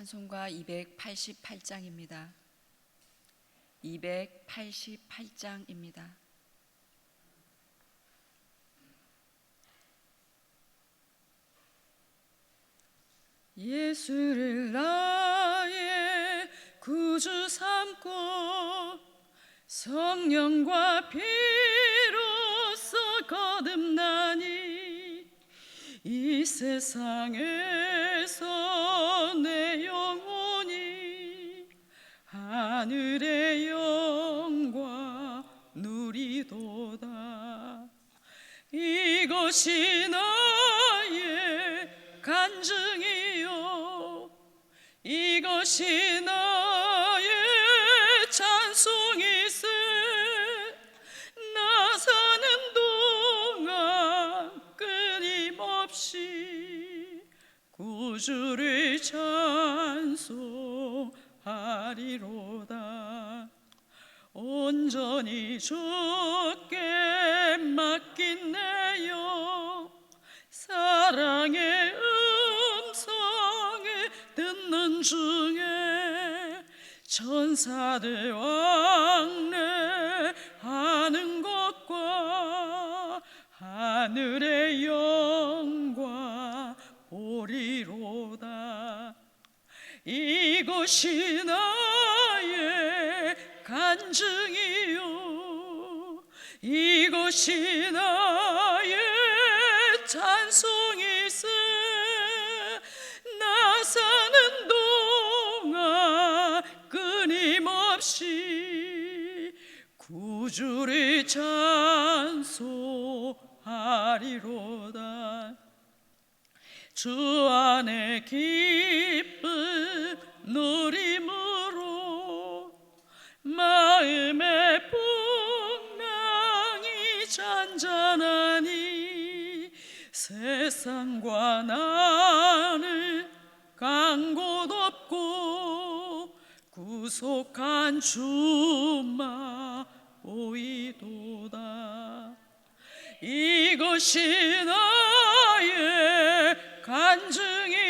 찬송가 288장입니다. 288장입니다. 예수를 나의 구주 삼고 성령과 피로써 거듭나니 이 세상에서 이것이 나의 간증이요. 이것이 사들 왕래 하는 것과 하늘의 영광 보리로다. 이것이 나의 간증이요. 이것이 나 기쁨 누림으로 마음의 풍랑이 잔잔하니 세상과 나는 간곳 없고 구속한 주마 보이도다. 이것이 나의 간증이요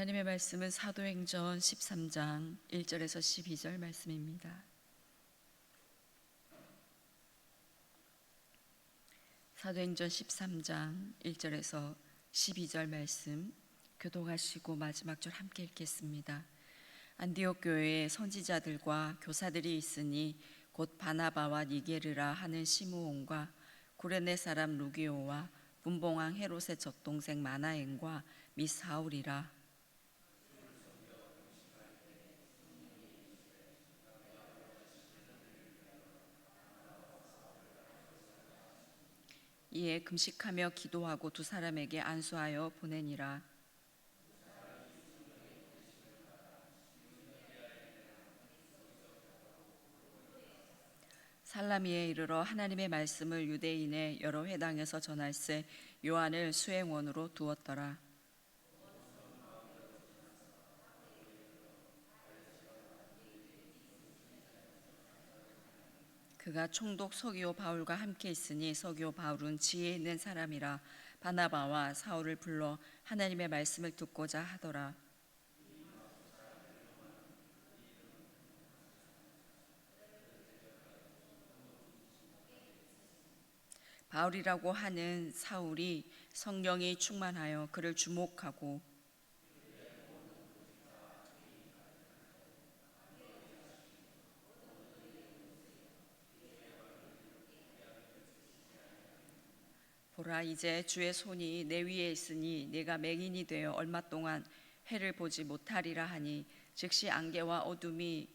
하나님의 말씀은 사도행전 13장 1절에서 12절 말씀입니다. 사도행전 13장 1절에서 12절 말씀 교독하시고 마지막 절 함께 읽겠습니다. 안디옥 교회에 선지자들과 교사들이 있으니 곧 바나바와 니게르라 하는 시므온과 구레네 사람 루기오와 분봉왕 헤롯의 젖동생 마나엔과 미 사울이라 이에 금식하며 기도하고 두 사람에게 안수하여 보내니라. 살라미에 이르러 하나님의 말씀을 유대인의 여러 회당에서 전할세 요한을 수행원으로 두었더라 그가 총독 서기오 바울과 함께 있으니 서기오 바울은 지혜 있는 사람이라 바나바와 사울을 불러 하나님의 말씀을 듣고자 하더라. 바울이라고 하는 사울이 성령이 충만하여 그를 주목하고 보라 이제 주의 손이 내 위에 있으니 내가 맹인이 되어 얼마 동안 해를 보지 못하리라 하니 즉시 안개와 어둠이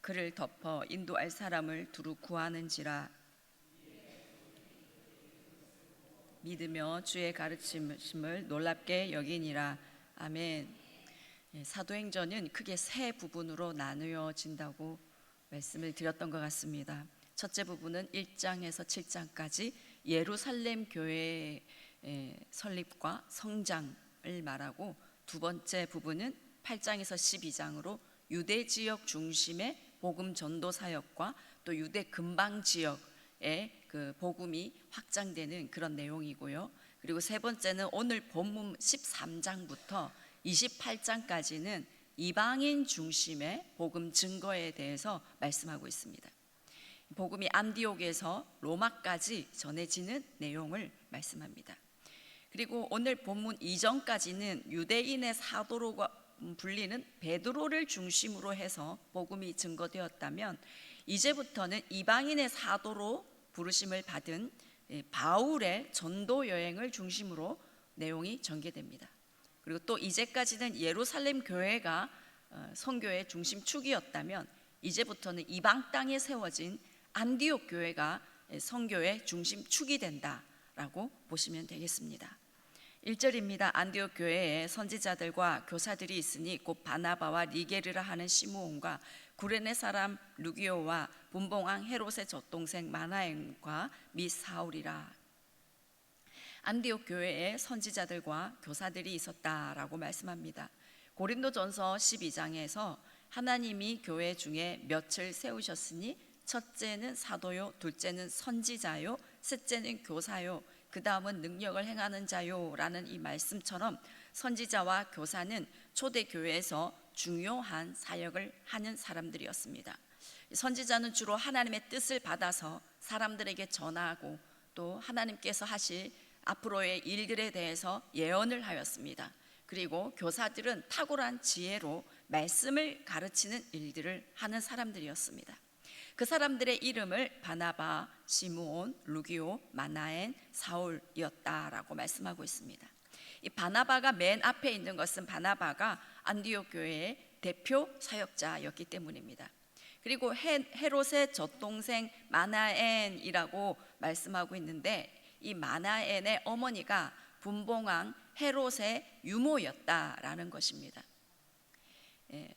그를 덮어 인도할 사람을 두루 구하는지라 믿으며 주의 가르침을 놀랍게 여기니라 아멘. 예, 사도행전은 크게 세 부분으로 나누어진다고 말씀을 드렸던 것 같습니다. 첫째 부분은 1장에서 7장까지 예루살렘 교회의 에, 설립과 성장을 말하고 두 번째 부분은 8장에서 12장으로 유대 지역 중심의 복음 전도 사역과 또 유대 근방 지역의 그 복음이 확장되는 그런 내용이고요. 그리고 세 번째는 오늘 본문 13장부터 28장까지는 이방인 중심의 복음 증거에 대해서 말씀하고 있습니다. 복음이 안디옥에서 로마까지 전해지는 내용을 말씀합니다. 그리고 오늘 본문 이전까지는 유대인의 사도로 불리는 베드로를 중심으로 해서 복음이 증거되었다면 이제부터는 이방인의 사도로 부르심을 받은 예, 바울의 전도 여행을 중심으로 내용이 전개됩니다. 그리고 또 이제까지는 예루살렘 교회가 어, 선교의 중심축이었다면 이제부터는 이방 땅에 세워진 안디옥 교회가 선교의 중심 축이 된다라고 보시면 되겠습니다. 1절입니다. 안디옥 교회에 선지자들과 교사들이 있으니 곧 바나바와 리게르라 하는 시므온과 구레네 사람 루기오와 분봉왕 헤롯의 젖동생 마나엔과 미 사울이라. 안디옥 교회에 선지자들과 교사들이 있었다라고 말씀합니다. 고린도전서 12장에서 하나님이 교회 중에 몇을 세우셨으니 첫째는 사도요, 둘째는 선지자요, 셋째는 교사요, 그 다음은 능력을 행하는 자요라는 이 말씀처럼 선지자와 교사는 초대 교회에서 중요한 사역을 하는 사람들이었습니다. 선지자는 주로 하나님의 뜻을 받아서 사람들에게 전하고 또 하나님께서 하실 앞으로의 일들에 대해서 예언을 하였습니다. 그리고 교사들은 탁월한 지혜로 말씀을 가르치는 일들을 하는 사람들이었습니다. 그 사람들의 이름을 바나바, 시므온, 루기오, 마나엔, 사울이었다라고 말씀하고 있습니다. 이 바나바가 맨 앞에 있는 것은 바나바가 안디옥 교회의 대표 사역자였기 때문입니다. 그리고 헤, 헤롯의 젖동생 마나엔이라고 말씀하고 있는데 이 마나엔의 어머니가 분봉왕 헤롯의 유모였다라는 것입니다. 예,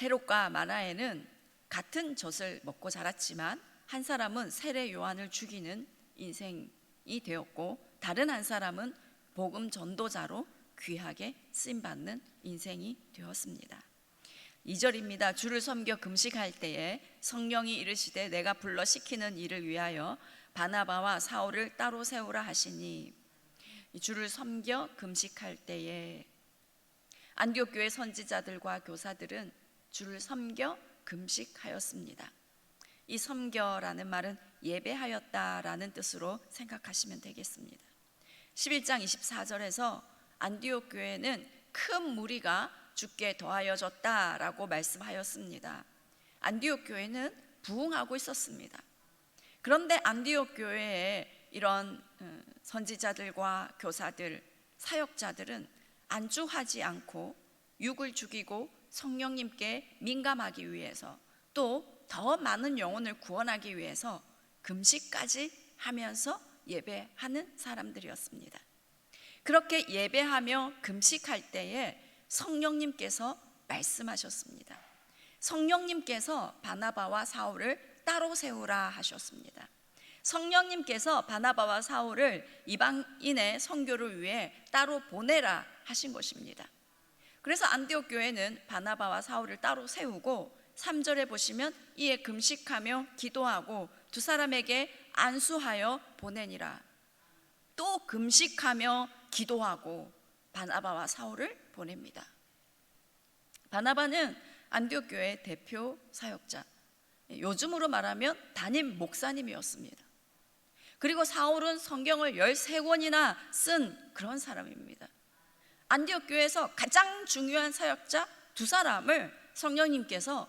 헤롯과 마나엔은 같은 젖을 먹고 자랐지만 한 사람은 세례 요한을 죽이는 인생이 되었고 다른 한 사람은 복음 전도자로 귀하게 쓰임 받는 인생이 되었습니다. 2절입니다. 주를 섬겨 금식할 때에 성령이 이르시되 내가 불러 시키는 일을 위하여 바나바와 사울을 따로 세우라 하시니 주를 섬겨 금식할 때에 안디옥 교회 선지자들과 교사들은 주를 섬겨 금식하였습니다. 이 섬겨라는 말은 예배하였다라는 뜻으로 생각하시면 되겠습니다. 11장 24절에서 안디옥 교회는 큰 무리가 죽게 더하여졌다라고 말씀하였습니다. 안디옥 교회는 부흥하고 있었습니다. 그런데 안디옥 교회에 이런 어, 선지자들과 교사들, 사역자들은 안주하지 않고 육을 죽이고 성령님께 민감하기 위해서 또 더 많은 영혼을 구원하기 위해서 금식까지 하면서 예배하는 사람들이었습니다. 그렇게 예배하며 금식할 때에 성령님께서 말씀하셨습니다. 성령님께서 바나바와 사울을 따로 세우라 하셨습니다. 성령님께서 바나바와 사울을 이방인의 선교를 위해 따로 보내라 하신 것입니다. 그래서 안디옥 교회는 바나바와 사울을 따로 세우고 3절에 보시면 이에 금식하며 기도하고 두 사람에게 안수하여 보내니라. 또 금식하며 기도하고 바나바와 사울을 보냅니다. 바나바는 안디옥 교회 대표 사역자. 요즘으로 말하면 담임 목사님이었습니다. 그리고 사울은 성경을 13권이나 쓴 그런 사람입니다. 안디옥 교회에서 가장 중요한 사역자 두 사람을 성령님께서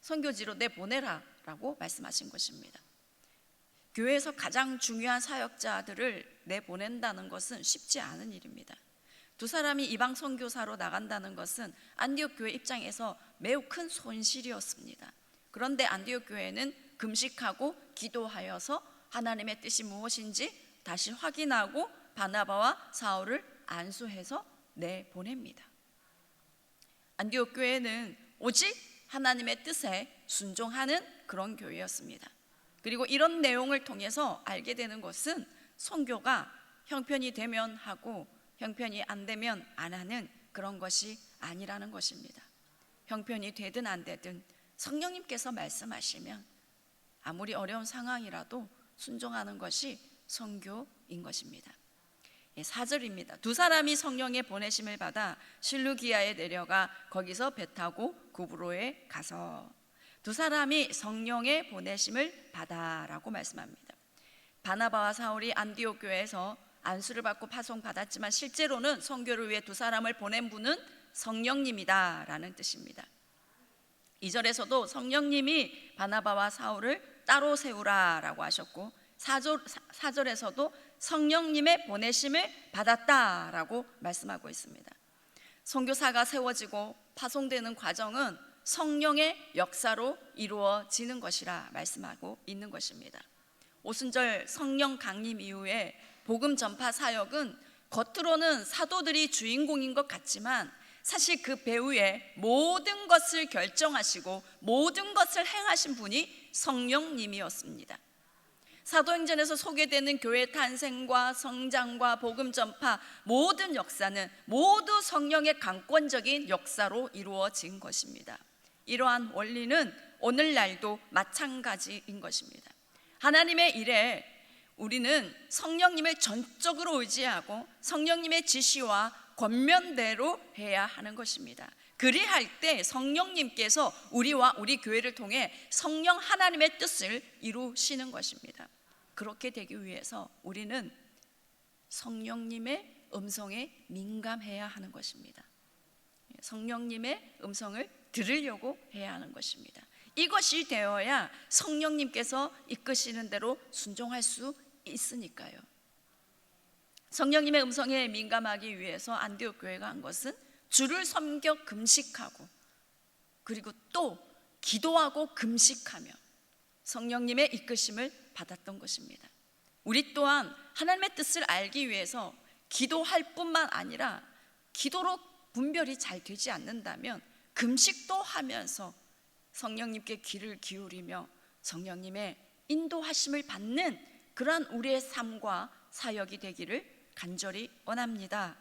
선교지로 내보내라라고 말씀하신 것입니다. 교회에서 가장 중요한 사역자들을 내보낸다는 것은 쉽지 않은 일입니다. 두 사람이 이방 선교사로 나간다는 것은 안디옥 교회 입장에서 매우 큰 손실이었습니다. 그런데 안디옥 교회는 금식하고 기도하여서 하나님의 뜻이 무엇인지 다시 확인하고 바나바와 사울을 안수해서 내보냅니다. 안디옥 교회는 오직 하나님의 뜻에 순종하는 그런 교회였습니다. 그리고 이런 내용을 통해서 알게 되는 것은 선교가 형편이 되면 하고 형편이 안 되면 안 하는 그런 것이 아니라는 것입니다. 형편이 되든 안 되든 성령님께서 말씀하시면 아무리 어려운 상황이라도 순종하는 것이 선교인 것입니다. 예, 4절입니다. 두 사람이 성령의 보내심을 받아 실루기아에 내려가 거기서 배 타고 구브로에 가서 두 사람이 성령의 보내심을 받아라고 말씀합니다. 바나바와 사울이 안디옥 교회에서 안수를 받고 파송 받았지만 실제로는 선교를 위해 두 사람을 보낸 분은 성령님이다라는 뜻입니다. 2절에서도 성령님이 바나바와 사울을 따로 세우라라고 하셨고 4절, 4절에서도 성령님의 보내심을 받았다라고 말씀하고 있습니다. 선교사가 세워지고 파송되는 과정은 성령의 역사로 이루어지는 것이라 말씀하고 있는 것입니다. 오순절 성령 강림 이후에 복음 전파 사역은 겉으로는 사도들이 주인공인 것 같지만 사실 그 배후에 모든 것을 결정하시고 모든 것을 행하신 분이 성령님이었습니다. 사도행전에서 소개되는 교회 탄생과 성장과 복음 전파 모든 역사는 모두 성령의 강권적인 역사로 이루어진 것입니다. 이러한 원리는 오늘날도 마찬가지인 것입니다. 하나님의 일에 우리는 성령님을 전적으로 의지하고 성령님의 지시와 권면대로 해야 하는 것입니다. 그리할 때 성령님께서 우리와 우리 교회를 통해 성령 하나님의 뜻을 이루시는 것입니다. 그렇게 되기 위해서 우리는 성령님의 음성에 민감해야 하는 것입니다. 성령님의 음성을 들으려고 해야 하는 것입니다. 이것이 되어야 성령님께서 이끄시는 대로 순종할 수 있으니까요. 성령님의 음성에 민감하기 위해서 안디옥 교회가 한 것은 주를 섬겨 금식하고 그리고 또 기도하고 금식하며 성령님의 이끄심을 받았던 것입니다. 우리 또한 하나님의 뜻을 알기 위해서 기도할 뿐만 아니라 기도로 분별이 잘 되지 않는다면 금식도 하면서 성령님께 귀를 기울이며 성령님의 인도하심을 받는 그러한 우리의 삶과 사역이 되기를 간절히 원합니다.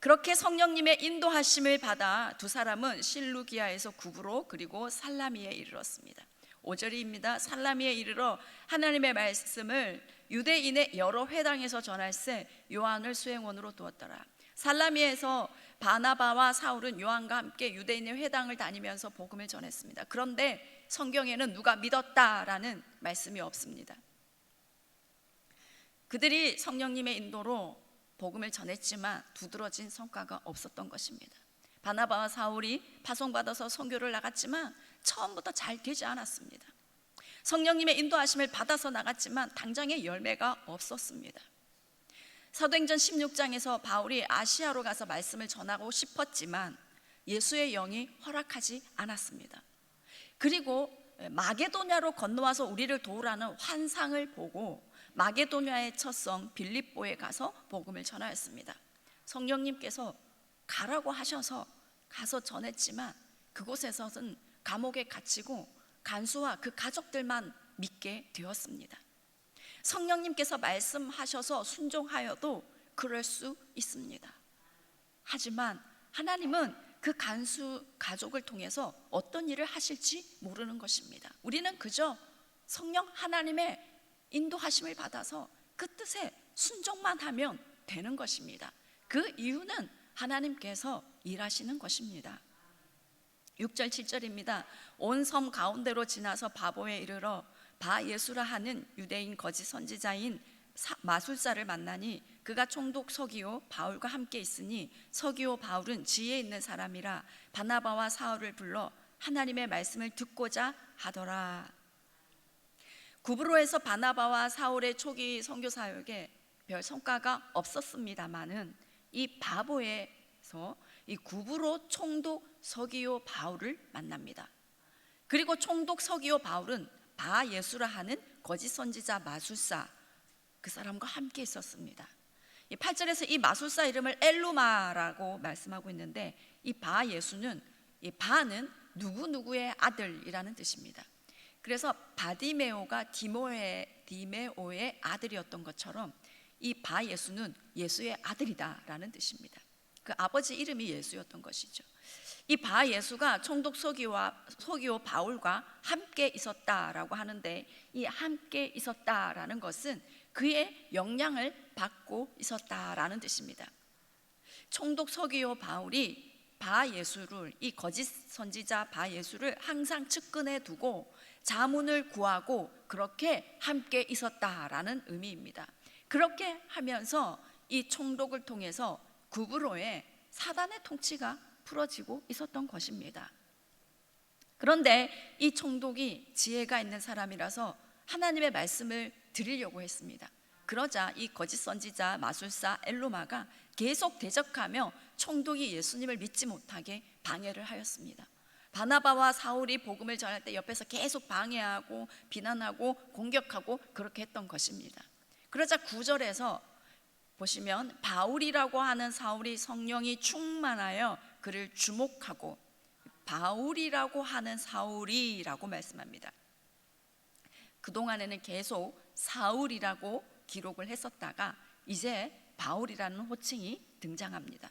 그렇게 성령님의 인도하심을 받아 두 사람은 실루기아에서 구브로 그리고 살라미에 이르렀습니다. 5절입니다. 살라미에 이르러 하나님의 말씀을 유대인의 여러 회당에서 전할세 요한을 수행원으로 두었더라. 살라미에서 바나바와 사울은 요한과 함께 유대인의 회당을 다니면서 복음을 전했습니다. 그런데 성경에는 누가 믿었다라는 말씀이 없습니다. 그들이 성령님의 인도로 복음을 전했지만 두드러진 성과가 없었던 것입니다. 바나바와 사울이 파송받아서 선교를 나갔지만 처음부터 잘 되지 않았습니다. 성령님의 인도하심을 받아서 나갔지만 당장의 열매가 없었습니다. 사도행전 16장에서 바울이 아시아로 가서 말씀을 전하고 싶었지만 예수의 영이 허락하지 않았습니다. 그리고 마게도냐로 건너와서 우리를 도우라는 환상을 보고 마게도냐의 첫성 빌립보에 가서 복음을 전하였습니다. 성령님께서 가라고 하셔서 가서 전했지만 그곳에서는 감옥에 갇히고 간수와 그 가족들만 믿게 되었습니다. 성령님께서 말씀하셔서 순종하여도 그럴 수 있습니다. 하지만 하나님은 그 간수 가족을 통해서 어떤 일을 하실지 모르는 것입니다. 우리는 그저 성령 하나님의 인도하심을 받아서 그 뜻에 순종만 하면 되는 것입니다. 그 이유는 하나님께서 일하시는 것입니다. 6절 7절입니다. 온 섬 가운데로 지나서 바보에 이르러 바 예수라 하는 유대인 거짓 선지자인 마술사를 만나니 그가 총독 서기오 바울과 함께 있으니 서기오 바울은 지혜 있는 사람이라 바나바와 사울을 불러 하나님의 말씀을 듣고자 하더라. 구브로에서 바나바와 사울의 초기 선교 사역에 별 성과가 없었습니다마는 이 바보에서 이 구브로 총독 서기오 바울을 만납니다. 그리고 총독 서기오 바울은 바 예수라 하는 거짓 선지자 마술사 그 사람과 함께 있었습니다. 8절에서 이 마술사 이름을 엘루마라고 말씀하고 있는데 이 바 예수는 이 바는 누구 누구의 아들이라는 뜻입니다. 그래서 바디메오가 디모의 디메오의 아들이었던 것처럼 이 바 예수는 예수의 아들이다라는 뜻입니다. 그 아버지 이름이 예수였던 것이죠. 이 바 예수가 총독 소기와 소기오 바울과 함께 있었다라고 하는데 이 함께 있었다라는 것은 그의 영향을 받고 있었다라는 뜻입니다. 총독 서기오 바울이 바 예수를 이 거짓 선지자 바 예수를 항상 측근에 두고 자문을 구하고 그렇게 함께 있었다라는 의미입니다. 그렇게 하면서 이 총독을 통해서 구브로의 사단의 통치가 풀어지고 있었던 것입니다. 그런데 이 총독이 지혜가 있는 사람이라서 하나님의 말씀을 드리려고 했습니다. 그러자 이 거짓 선지자 마술사 엘로마가 계속 대적하며 총독이 예수님을 믿지 못하게 방해를 하였습니다. 바나바와 사울이 복음을 전할 때 옆에서 계속 방해하고 비난하고 공격하고 그렇게 했던 것입니다. 그러자 구절에서 보시면 바울이라고 하는 사울이 성령이 충만하여 그를 주목하고 바울이라고 하는 사울이라고 말씀합니다. 그동안에는 계속 사울이라고 기록을 했었다가 이제 바울이라는 호칭이 등장합니다.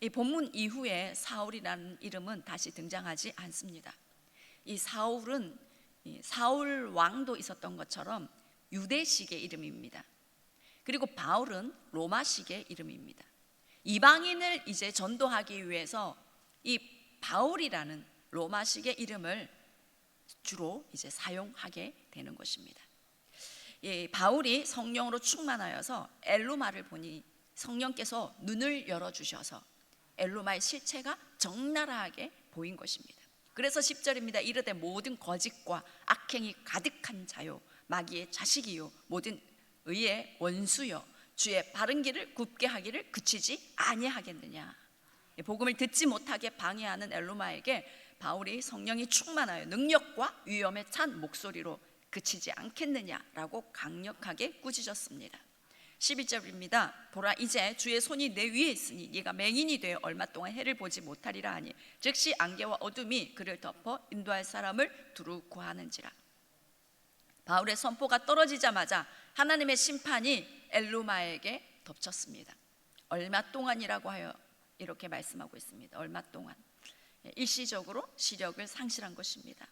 이 본문 이후에 사울이라는 이름은 다시 등장하지 않습니다. 이 사울은 이 사울 왕도 있었던 것처럼 유대식의 이름입니다. 그리고 바울은 로마식의 이름입니다. 이방인을 이제 전도하기 위해서 이 바울이라는 로마식의 이름을 주로 이제 사용하게 되는 것입니다. 이 바울이 성령으로 충만하여서 엘루마를 보니 성령께서 눈을 열어 주셔서 엘루마의 실체가 적나라하게 보인 것입니다. 그래서 10절입니다. 이르되 모든 거짓과 악행이 가득한 자요 마귀의 자식이요 모든 의의 원수요 주의 바른 길을 굽게 하기를 그치지 아니하겠느냐. 복음을 듣지 못하게 방해하는 엘루마에게 바울이 성령이 충만하여 능력과 위엄에 찬 목소리로 그치지 않겠느냐라고 강력하게 꾸짖었습니다. 12절입니다. 보라 이제 주의 손이 내 위에 있으니 네가 맹인이 되어 얼마 동안 해를 보지 못하리라 하니 즉시 안개와 어둠이 그를 덮어 인도할 사람을 두루 구하는지라. 바울의 선포가 떨어지자마자 하나님의 심판이 엘루마에게 덮쳤습니다. 얼마 동안이라고 하여 이렇게 말씀하고 있습니다. 얼마 동안 일시적으로 시력을 상실한 것입니다.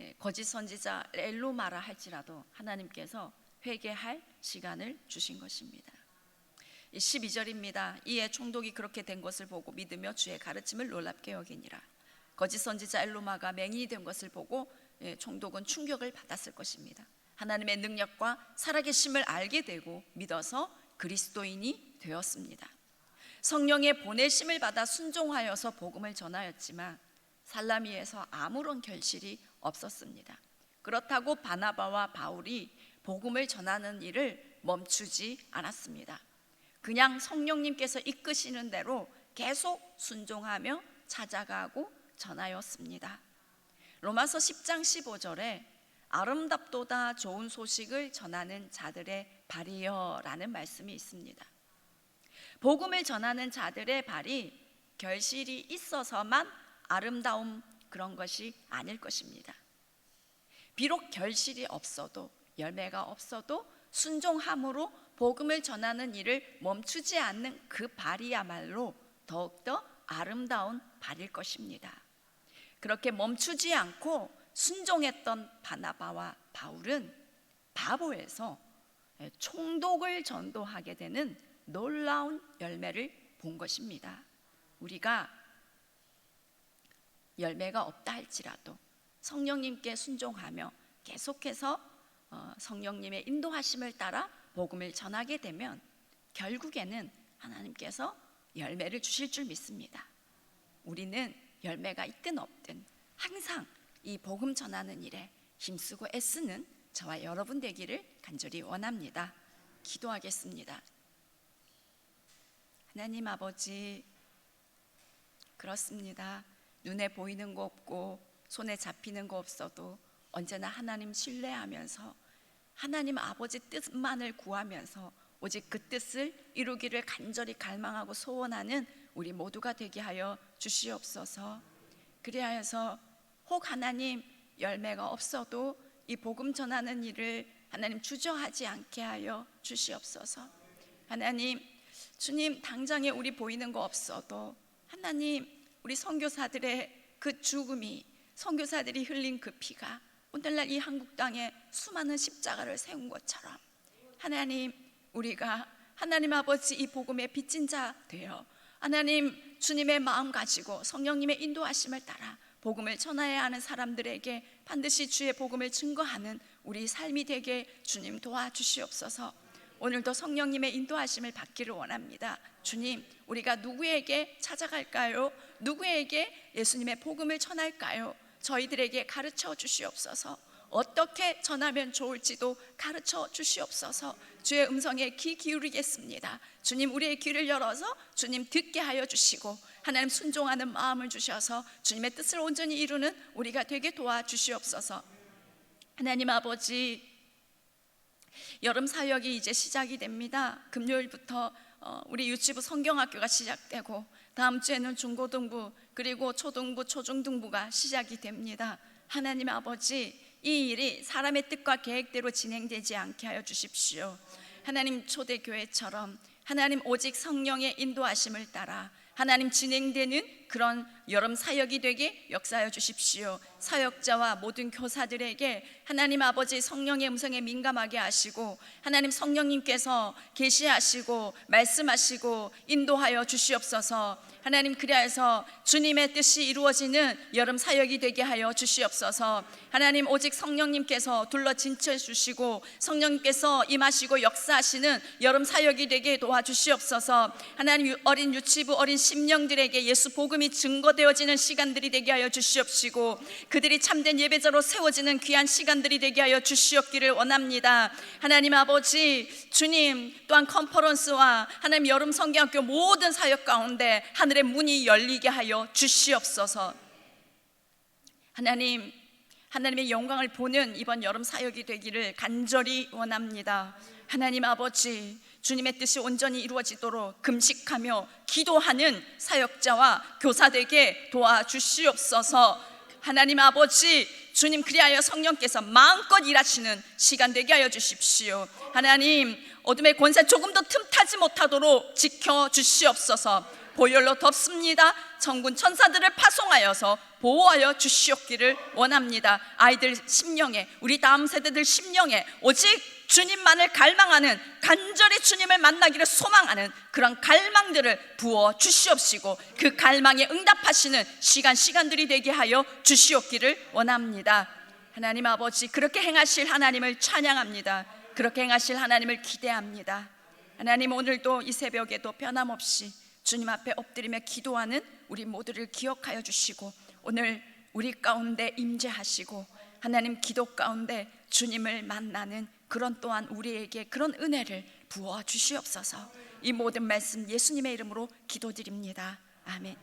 예, 거짓 선지자 엘루마라 할지라도 하나님께서 회개할 시간을 주신 것입니다. 12절입니다. 이에 총독이 그렇게 된 것을 보고 믿으며 주의 가르침을 놀랍게 여기니라. 거짓 선지자 엘루마가 맹인이 된 것을 보고 예, 총독은 충격을 받았을 것입니다. 하나님의 능력과 살아계심을 알게 되고 믿어서 그리스도인이 되었습니다. 성령의 보내심을 받아 순종하여서 복음을 전하였지만 살라미에서 아무런 결실이 없었습니다. 그렇다고 바나바와 바울이 복음을 전하는 일을 멈추지 않았습니다. 그냥 성령님께서 이끄시는 대로 계속 순종하며 찾아가고 전하였습니다. 로마서 10장 15절에 아름답도다 좋은 소식을 전하는 자들의 발이여라는 말씀이 있습니다. 복음을 전하는 자들의 발이 결실이 있어서만 아름다움 그런 것이 아닐 것입니다. 비록 결실이 없어도 열매가 없어도 순종함으로 복음을 전하는 일을 멈추지 않는 그 발이야말로 더욱더 아름다운 발일 것입니다. 그렇게 멈추지 않고 순종했던 바나바와 바울은 바보에서 총독을 전도하게 되는 놀라운 열매를 본 것입니다. 우리가 열매가 없다 할지라도 성령님께 순종하며 계속해서 어, 성령님의 인도하심을 따라 복음을 전하게 되면 결국에는 하나님께서 열매를 주실 줄 믿습니다. 우리는 열매가 있든 없든 항상 이 복음 전하는 일에 힘쓰고 애쓰는 저와 여러분 되기를 간절히 원합니다. 기도하겠습니다. 하나님 아버지, 그렇습니다. 눈에 보이는 거 없고 손에 잡히는 거 없어도 언제나 하나님 신뢰하면서 하나님 아버지 뜻만을 구하면서 오직 그 뜻을 이루기를 간절히 갈망하고 소원하는 우리 모두가 되게 하여 주시옵소서. 그리하여서 혹 하나님 열매가 없어도 이 복음 전하는 일을 하나님 주저하지 않게 하여 주시옵소서. 하나님 주님 당장에 우리 보이는 거 없어도 하나님 우리 선교사들의 그 죽음이 선교사들이 흘린 그 피가 오늘날 이 한국 땅에 수많은 십자가를 세운 것처럼 하나님 우리가 하나님 아버지 이 복음의 빚진 자 되어 하나님 주님의 마음 가지고 성령님의 인도하심을 따라 복음을 전하여야 하는 사람들에게 반드시 주의 복음을 증거하는 우리 삶이 되게 주님 도와주시옵소서. 오늘도 성령님의 인도하심을 받기를 원합니다. 주님, 우리가 누구에게 찾아갈까요? 누구에게 예수님의 복음을 전할까요? 저희들에게 가르쳐 주시옵소서. 어떻게 전하면 좋을지도 가르쳐 주시옵소서. 주의 음성에 귀 기울이겠습니다. 주님 우리의 귀를 열어서 주님 듣게 하여 주시고 하나님 순종하는 마음을 주셔서 주님의 뜻을 온전히 이루는 우리가 되게 도와 주시옵소서. 하나님 아버지 여름 사역이 이제 시작이 됩니다. 금요일부터 어, 우리 유치부 성경학교가 시작되고 다음 주에는 중고등부 그리고 초등부 초중등부가 시작이 됩니다. 하나님 아버지 이 일이 사람의 뜻과 계획대로 진행되지 않게 하여 주십시오. 하나님 초대교회처럼 하나님 오직 성령의 인도하심을 따라 하나님 진행되는 그런 여름 사역이 되게 역사하여 주십시오. 사역자와 모든 교사들에게 하나님 아버지 성령의 음성에 민감하게 하시고 하나님 성령님께서 계시하시고 말씀하시고 인도하여 주시옵소서. 하나님 그리하여서 주님의 뜻이 이루어지는 여름 사역이 되게 하여 주시옵소서. 하나님 오직 성령님께서 둘러 진쳐 주시고 성령님께서 임하시고 역사하시는 여름 사역이 되게 도와주시옵소서. 하나님 어린 유치부 어린 심령들에게 예수 복음이 증거되어지는 시간들이 되게 하여 주시옵시고 그들이 참된 예배자로 세워지는 귀한 시간들이 되게 하여 주시옵기를 원합니다. 하나님 아버지 주님 또한 컨퍼런스와 하나님 여름 성경학교 모든 사역 가운데 하늘 의 문이 열리게 하여 주시옵소서. 하나님 하나님의 영광을 보는 이번 여름 사역이 되기를 간절히 원합니다. 하나님 아버지 주님의 뜻이 온전히 이루어지도록 금식하며 기도하는 사역자와 교사되게 도와주시옵소서. 하나님 아버지 주님 그리하여 성령께서 마음껏 일하시는 시간 되게 하여 주십시오. 하나님 어둠의 권세 조금도 틈타지 못하도록 지켜 주시옵소서. 보혈로 덮습니다. 천군 천사들을 파송하여서 보호하여 주시옵기를 원합니다. 아이들 심령에 우리 다음 세대들 심령에 오직 주님만을 갈망하는 간절히 주님을 만나기를 소망하는 그런 갈망들을 부어 주시옵시고 그 갈망에 응답하시는 시간 시간들이 되게 하여 주시옵기를 원합니다. 하나님 아버지 그렇게 행하실 하나님을 찬양합니다. 그렇게 행하실 하나님을 기대합니다. 하나님 오늘도 이 새벽에도 변함없이 주님 앞에 엎드리며 기도하는 우리 모두를 기억하여 주시고 오늘 우리 가운데 임재하시고 하나님 기도 가운데 주님을 만나는 그런 또한 우리에게 그런 은혜를 부어 주시옵소서. 이 모든 말씀 예수님의 이름으로 기도드립니다. 아멘.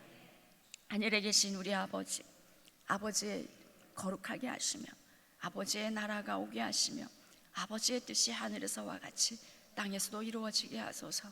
하늘에 계신 우리 아버지, 아버지의 거룩하게 하시며 아버지의 나라가 오게 하시며 아버지의 뜻이 하늘에서와 같이 땅에서도 이루어지게 하소서.